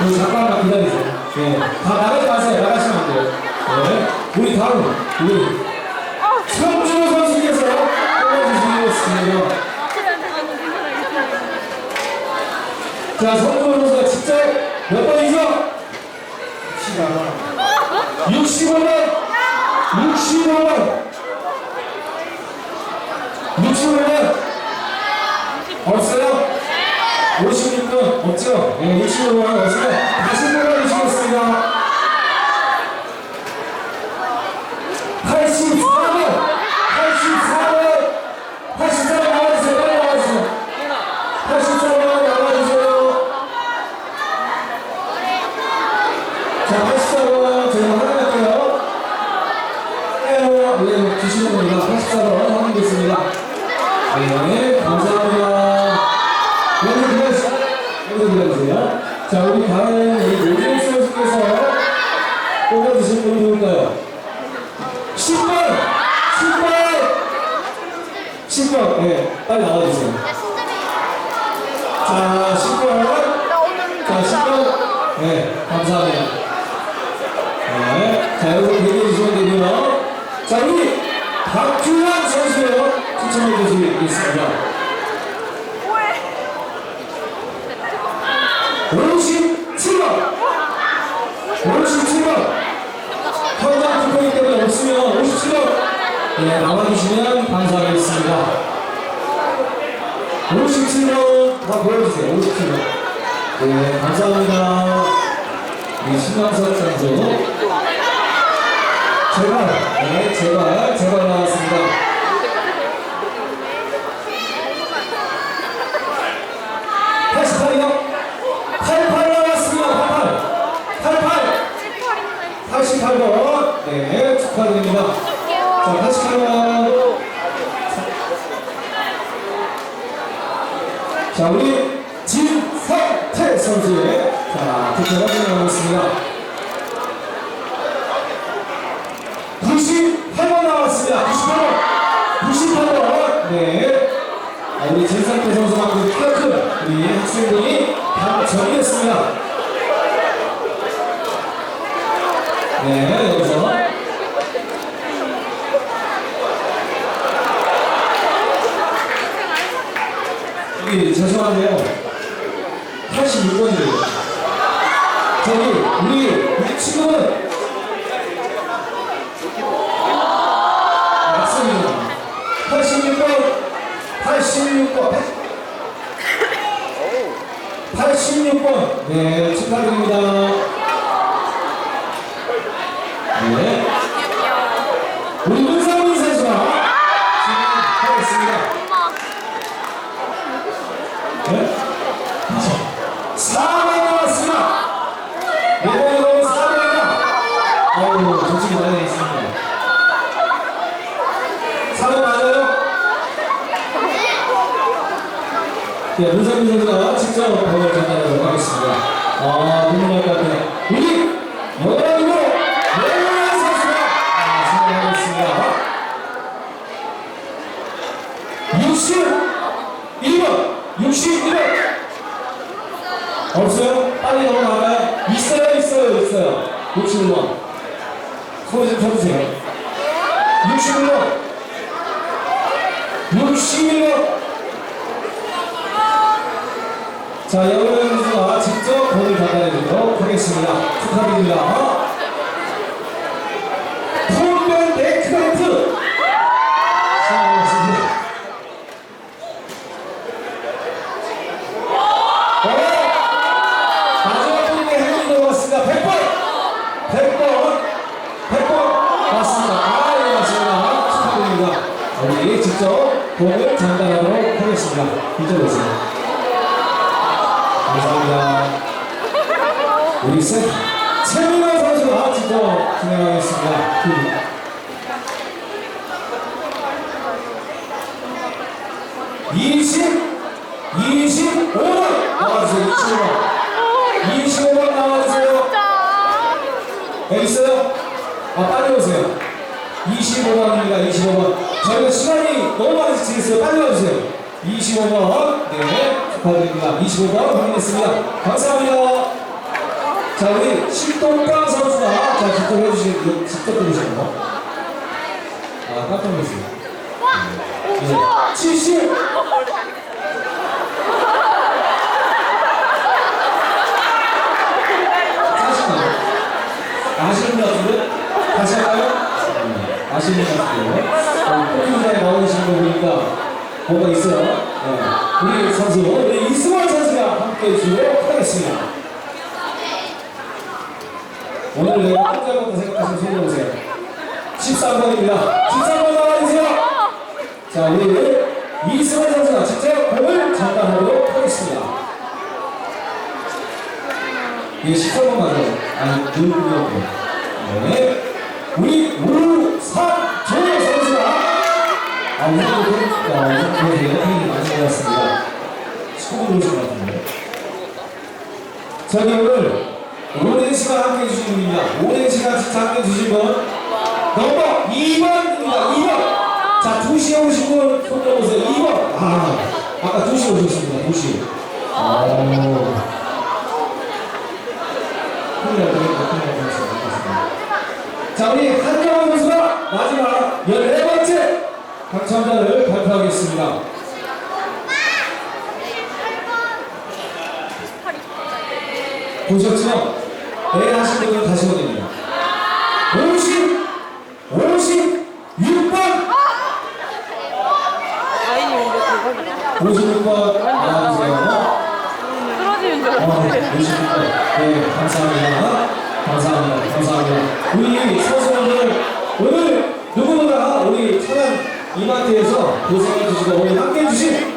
우리 잠깐만 기다리세요. 네. 다 나가지 마세요. 나가시면 안 돼요. 네. 우리 다음, 우리 성준호 선수께서 뽑아주시겠습니다. 자, 성준호 선수가 직접 몇 번이죠? 65번! 65번! 65번! 없어요? 56번 네, 65번 없으면 다시 뽑아주시겠습니다. 84번! 84번! 84번 나와주세요. 빨리 나와주세요. 84번 나와주세요. 자, 84번 저희가 확인할게요. 에어, 네, 주시는 겁니다. 84번 확인됐습니다. 네, 감사합니다. 여기서 기다리세요. 여기서 기다리세요. 자, 우리 다음 이 노재욱 선수께서 뽑아주신 분이 누굴까요? 10번! 10번! 10번, 네, 빨리 나와주세요. 자, 10번. 자, 10번. 네, 감사합니다. 네, 자, 여기서 대기해 주시면 되고요. 자, 우리 박규환 선수요. 추천해 주시겠습니다. 57번! 57번! 현장 투표기 때문에 없으면 57번! 네, 나와주시면 감사하겠습니다. 57번 다 보여주세요. 57번. 네, 감사합니다. 네, 신광석 선수. 제발, 네, 제발, 제발 나왔습니다. 다시 팔이요? 88 나왔습니다. 88. 88. 88번. 네, 축하드립니다. 자, 88번. 자, 우리 진성태 선수의 자, 투표가 진행하겠습니다. 98번 나왔습니다. 98번. 98번. 네. 아, 우리 진상태 선수만큼 키가 큰 우리 학생분이 당첨됐습니다. 네, 여기서. 여기 죄송한데요. 86번이에요. 저기, 우리, 우리 친구는 맞습니다. 86번, 86번, 86번, 네, 축하드립니다. 네. 우리 문상민 선수가 진행하겠습니다. 네? 4번 남았습니다. 이번에도 4번이다. 어우, 저쪽에 날려 있습니다. 4번 맞아요? 예, 문상민 선수가 직접 번호 전달하도록 하겠습니다. 아, 눈물 날것 같아요. 우리 여러분으로 여러분 선수가 아, 진행하겠습니다. 61번! 61번! 없어요? 빨리 넘어가나요? 있어요, 있어요, 있어요. 61번. 소리 좀 쳐주세요. 61번. 61번. 자, 여러분 선수가 직접 번을 전달해 주도록 하겠습니다. 축하드립니다. 네크레트. 자, 반갑습니다. 어? 마지막 분의 행운이 들어왔습니다. 100번! 100번! 100번! 맞습니다. 아, 예, 맞습니다. 축하드립니다. 우리 직접 돈을 전달하도록 하겠습니다. 이쪽으로 오세요. 감사합니다. 우리 세, 최민호 선수가 직접 진행하겠습니다. 20, 25번 나와주세요. 25번. 25번 나와주세요. 여기 있어요? 아, 빨리 오세요. 25번입니다. 25번. 저희가 시간이 너무 많이 지났어요. 빨리 와주세요. 25번. 네, 축하드립니다. 25번 확인했습니다. 감사합니다. 자, 우리 신동강 선수가 자, 직접 이거 직접 거. 아, 깜짝 놀랐어요. 네. 70! 아시나요? 아시는 것 같은데? 다시 할까요? 네, 아시는 것 같은데요? 포토자에 나오신 거 보니까 뭔가 있어요. 네. 우리 선수, 우리 이승환 선수가 함께 해주도록 하겠습니다. 오늘 내가 혼자부터 생각하시면 손 들어보세요. 13번입니다. 13번 나와주세요. 자, 우리 이승환 선수가 직접 공을 전달하도록 하겠습니다. 이게 13번 맞아요. 아니, 누구요? 네. 우리 우산 아, 우산조 선수가 우산조 연예인이 많이 되었습니다. 축구 오신 것 같은데. 저기 오늘 오랜 시간 함께 해주신 분입니다. 오랜 시간 진짜 함께 해주신 분. 넘버 2번입니다. 2번. 자, 2시에 오신 분, 손 들어보세요. 2번. 아, 아까 2시에 오셨습니다. 2시. 아, 큰일 날 뻔했다, 큰일 날 뻔했습니다. 자, 우리 한정원 선수가 마지막 14번째 당첨자를 발표하겠습니다. 보셨죠? 네 하신 분은 다시 보냅니다. 50, 56번! 라인이 오는데 대박이다. 56번 나와주세요. 쓰러지는 줄 어, 알았는데. 56번. 네, 감사합니다. 감사합니다. 감사합니다. 우리 선수분들 오늘 이마트에서 고생해주시고 오늘 함께 해주신 현대 스타리오